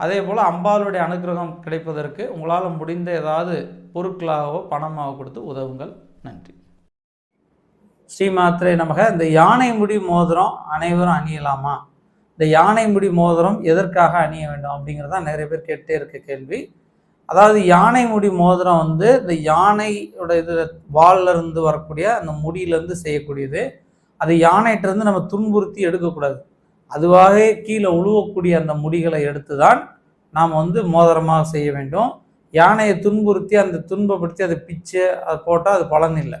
அதே போல் அம்பாளுடைய அனுகிரகம் கிடைப்பதற்கு உங்களால் முடிந்த ஏதாவது பொருட்களாகவோ பணமாகவோ கொடுத்து உதவுங்கள். நன்றி. ஸ்ரீமாத்ரே நமக இந்த யானை முடி மோதிரம் அனைவரும் அணியலாமா? இந்த யானை முடி மோதிரம் எதற்காக அணிய வேண்டும் அப்படிங்கிறத நிறைய பேர் கேட்டே இருக்க கேள்வி. அதாவது யானை முடி மோதிரம் வந்து இந்த யானையோட இது வால்லருந்து வரக்கூடிய அந்த முடியிலேருந்து செய்யக்கூடியது. அது யானைகிட்ட இருந்து நம்ம துன்புறுத்தி எடுக்கக்கூடாது. அதுவாகவே கீழே உழுவக்கூடிய அந்த முடிகளை எடுத்து தான் நாம் வந்து மோதிரமாக செய்ய வேண்டும். யானையை துன்புறுத்தி அந்த துன்பப்படுத்தி அதை பிச்சு அதை போட்டால் அது பலன் இல்லை.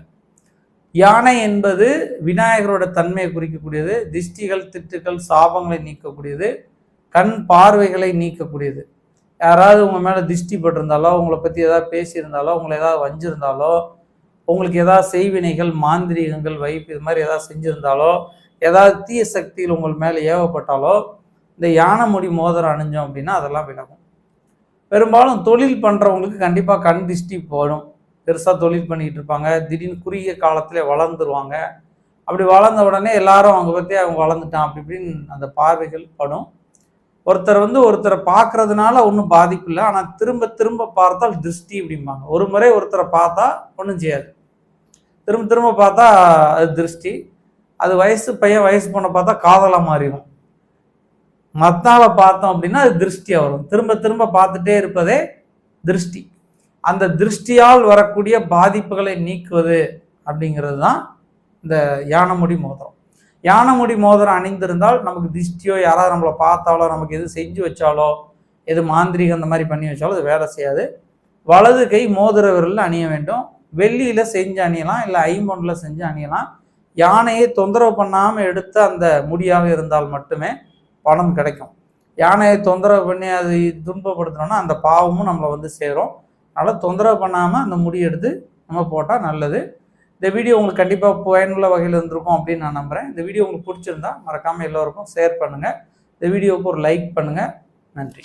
யானை என்பது விநாயகரோட தன்மையை குறிக்கக்கூடியது திஷ்டிகள் திட்டுகள் சாபங்களை நீக்கக்கூடியது கண் பார்வைகளை நீக்கக்கூடியது. யாராவது உங்கள் மேலே திஷ்டி பட்டிருந்தாலோ உங்களை பற்றி ஏதாவது பேசியிருந்தாலோ உங்களை ஏதாவது வஞ்சிருந்தாலோ உங்களுக்கு ஏதாவது செய்வினைகள் மாந்திரீகங்கள் வைப்பு இது மாதிரி ஏதாவது செஞ்சுருந்தாலோ ஏதாவது தீய சக்தியில் உங்கள் மேலே ஏவப்பட்டாலோ இந்த யானை முடி மோதிரம் அணிஞ்சோம் அப்படின்னா அதெல்லாம் விலகும். பெரும்பாலும் தொழில் பண்ணுறவங்களுக்கு கண்டிப்பாக கண் திஷ்டி போடும் பெருசாக தொழில் பண்ணிக்கிட்டு இருப்பாங்க. திடீர்னு குறுகிய காலத்தில் வளர்ந்துருவாங்க. அப்படி வளர்ந்த உடனே எல்லாரும் அவங்க பற்றி அவங்க வளர்ந்துட்டான் அப்படி இப்படின்னு அந்த பார்வைகள் படும். ஒருத்தர் வந்து ஒருத்தரை பார்க்கறதுனால ஒன்றும் பாதிப்பு இல்லை. ஆனால் திரும்ப திரும்ப பார்த்தால் திருஷ்டி அப்படிம்பாங்க. ஒரு முறை ஒருத்தரை பார்த்தா ஒன்றும் செய்யாது. திரும்ப திரும்ப பார்த்தா அது திருஷ்டி. அது வயசு பையன் வயசு பொண்ணை பார்த்தா காதலாக மாறிடும். மத்தால பார்த்தோம் அப்படின்னா அது திருஷ்டியாக வரும். திரும்ப திரும்ப பார்த்துட்டே இருப்பதே திருஷ்டி. அந்த திருஷ்டியால் வரக்கூடிய பாதிப்புகளை நீக்குவது அப்படிங்கிறது தான் இந்த யானைமுடி மோதிரம். யானைமுடி மோதிரம் அணிந்திருந்தால் நமக்கு திருஷ்டியோ யாராவது நம்மளை பார்த்தாலோ நமக்கு எது செஞ்சு வச்சாலோ எது மாந்திரிகம் அந்த மாதிரி பண்ணி வச்சாலோ அது வேலை செய்யாது. வலது கை மோதிர விரலில் அணிய வேண்டும். வெள்ளியில் செஞ்சு அணியலாம் இல்லை ஐம்பொண்டில் செஞ்சு அணியலாம். யானையை தொந்தரவு பண்ணாமல் எடுத்த அந்த முடியாக இருந்தால் மட்டுமே பணம் கிடைக்கும். யானையை தொந்தரவு பண்ணி அது துன்பப்படுத்தினோன்னா அந்த பாவமும் நம்மளை வந்து சேரும். அதனால் தொந்தரவு பண்ணாமல் அந்த முடி எடுத்து நம்ம போட்டால் நல்லது. இந்த வீடியோ உங்களுக்கு கண்டிப்பாக பயனுள்ள வகையில் இருந்திருக்கும் அப்படின்னு நான் நம்புகிறேன் இந்த வீடியோ உங்களுக்கு பிடிச்சிருந்தா மறக்காமல் எல்லோருக்கும் ஷேர் பண்ணுங்கள் இந்த வீடியோவுக்கு ஒரு லைக் பண்ணுங்கள் நன்றி.